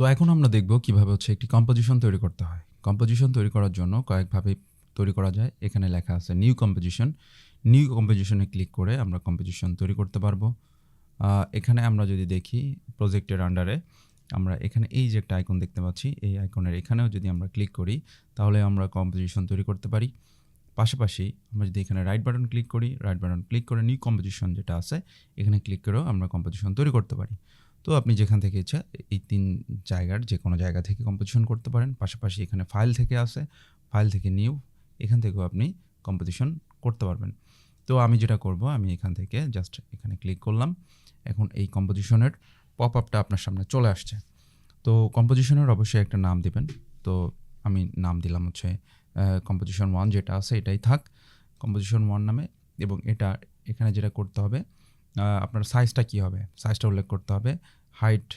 তো এখন আমরা দেখব কীভাবে হচ্ছে একটি কম্পোজিশন তৈরি করতে হয়। কম্পোজিশন তৈরি করার জন্য কয়েকভাবে তৈরি করা যায়। এখানে লেখা আছে নিউ কম্পোজিশন নিউ কম্পোজিশনে ক্লিক করে আমরা কম্পোজিশন তৈরি করতে পারব। এখানে আমরা যদি দেখি প্রজেক্টের আন্ডারে আমরা এখানে এই যে একটা আইকন দেখতে পাচ্ছি, এই আইকনের এখানেও যদি আমরা ক্লিক করি, তাহলে আমরা কম্পোজিশন তৈরি করতে পারি। পাশাপাশি আমরা যদি এখানে রাইট বাটন ক্লিক করি রাইট বাটন ক্লিক করে নিউ কম্পোজিশন যেটা আছে, এখানে ক্লিক করেও আমরা কম্পোজিশন তৈরি করতে পারি। তো আপনি যেখান থেকে ইচ্ছা, এই তিন জায়গার যে কোনো জায়গা থেকে কম্পোজিশন করতে পারেন। পাশাপাশি এখানে ফাইল থেকে আসে ফাইল থেকে নিউ এখান থেকেও আপনি কম্পোজিশন করতে পারবেন। তো আমি যেটা করব, আমি এখান থেকে জাস্ট এখানে ক্লিক করলাম। এখন এই কম্পোজিশনের পপ আপটা আপনার সামনে চলে আসছে। তো কম্পোজিশনের অবশ্যই একটা নাম দিবেন। তো আমি নাম দিলাম হচ্ছে কম্পোজিশন ওয়ান যেটা আছে এটাই থাক। কম্পোজিশন ওয়ান নামে এবং এটা এখানে যেটা করতে হবে আপনার সাইজটা কী হবে? সাইজটা উল্লেখ করতে হবে। হাইট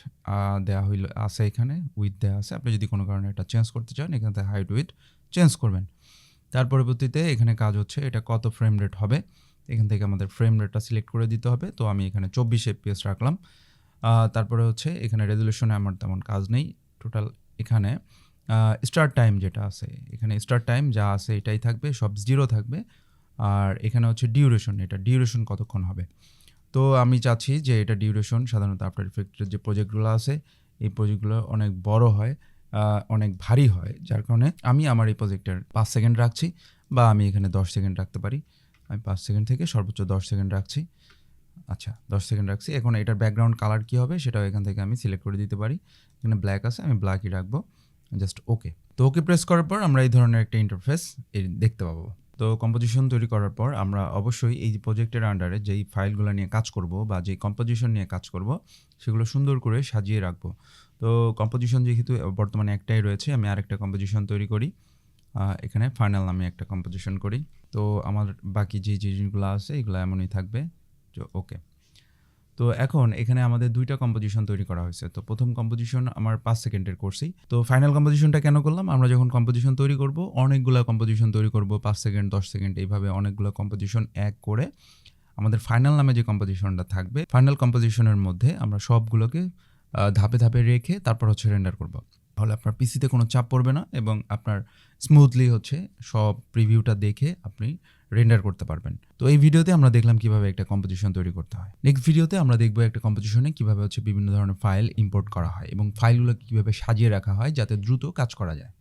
দেওয়া হইল, আছে এখানে উইথ দেওয়া আছে। আপনি যদি কোনো কারণে এটা চেঞ্জ করতে চান, এখান হাইট উইথ চেঞ্জ করবেন। তার পরবর্তীতে এখানে কাজ হচ্ছে, এটা কত ফ্রেম রেট হবে? এখান থেকে আমাদের ফ্রেম রেটটা সিলেক্ট করে দিতে হবে। তো আমি এখানে চব্বিশ এফপিএস রাখলাম। তারপরে হচ্ছে এখানে রেজলিউশনে আমার তেমন কাজ নেই। টোটাল এখানে স্টার্ট টাইম যেটা আছে, এখানে স্টার্ট টাইম যা আছে এটাই থাকবে, সব জিরো থাকবে। আর এখানে হচ্ছে ডিউরেশন এটা ডিউরেশন কতক্ষণ হবে? তো আমি চাচ্ছি যে এটা ডিউরেশন সাধারণত আফটার ইফেক্টের যে প্রজেক্টগুলো আছে, এই প্রজেক্টগুলো অনেক বড় হয় অনেক ভারী হয়। যার কারণে আমি আমার এই প্রজেক্টের পাঁচ সেকেন্ড রাখছি বা আমি এখানে দশ সেকেন্ড রাখতে পারি। আমি পাঁচ সেকেন্ড থেকে সর্বোচ্চ দশ সেকেন্ড রাখছি। আচ্ছা দশ সেকেন্ড রাখছি। এখন এটার ব্যাকগ্রাউন্ড কালার কী হবে সেটাও এখান থেকে আমি সিলেক্ট করে দিতে পারি। এখানে ব্ল্যাক আছে, আমি ব্ল্যাকই রাখব। জাস্ট ওকে তো ওকে প্রেস করার পর আমরা এই ধরনের একটা ইন্টারফেস দেখতে পাবো। তো কম্পোজিশন তৈরি করার পর আমরা অবশ্যই এই প্রজেক্টের আন্ডারে যেই ফাইলগুলো নিয়ে কাজ করব বা যেই কম্পোজিশন নিয়ে কাজ করব, সেগুলো সুন্দর করে সাজিয়ে রাখব। তো কম্পোজিশন যেহেতু বর্তমানে একটাই রয়েছে, আমি আরেকটা কম্পোজিশন তৈরি করি। এখানে ফাইনাল নামে একটা কম্পোজিশন করি। তো আমার বাকি যে জিনিসগুলো আছে, এগুলো এমনই থাকবে। ওকে তো এখন এখানে আমাদের দুইটা কম্পোজিশন তৈরি করা হয়েছে। তো প্রথম কম্পোজিশন আমার পাঁচ সেকেন্ডের করছি তো ফাইনাল কম্পোজিশনটা কেন করলাম? আমরা যখন কম্পোজিশন তৈরি করব, অনেকগুলো কম্পোজিশন তৈরি করব, পাঁচ সেকেন্ড, দশ সেকেন্ড, এইভাবে অনেকগুলো কম্পোজিশন এক করে আমাদের ফাইনাল নামে যে কম্পোজিশনটা থাকবে ফাইনাল কম্পোজিশনের মধ্যে আমরা সবগুলোকে ধাপে ধাপে রেখে তারপর হচ্ছে রেন্ডার করব। তাহলে আপনার পিসিতে কোনো চাপ পড়বে না এবং আপনার স্মুথলি হচ্ছে সব প্রিভিউটা দেখে আপনি রেন্ডার করতে পারবেন। তো এই ভিডিওতে আমরা দেখলাম কীভাবে একটা কম্পোজিশন তৈরি করতে হয়। নেক্সট ভিডিওতে আমরা দেখব একটা কম্পোজিশনে কীভাবে হচ্ছে বিভিন্ন ধরনের ফাইল ইম্পোর্ট করা হয় এবং ফাইলগুলো কীভাবে সাজিয়ে রাখা হয় যাতে দ্রুত কাজ করা যায়।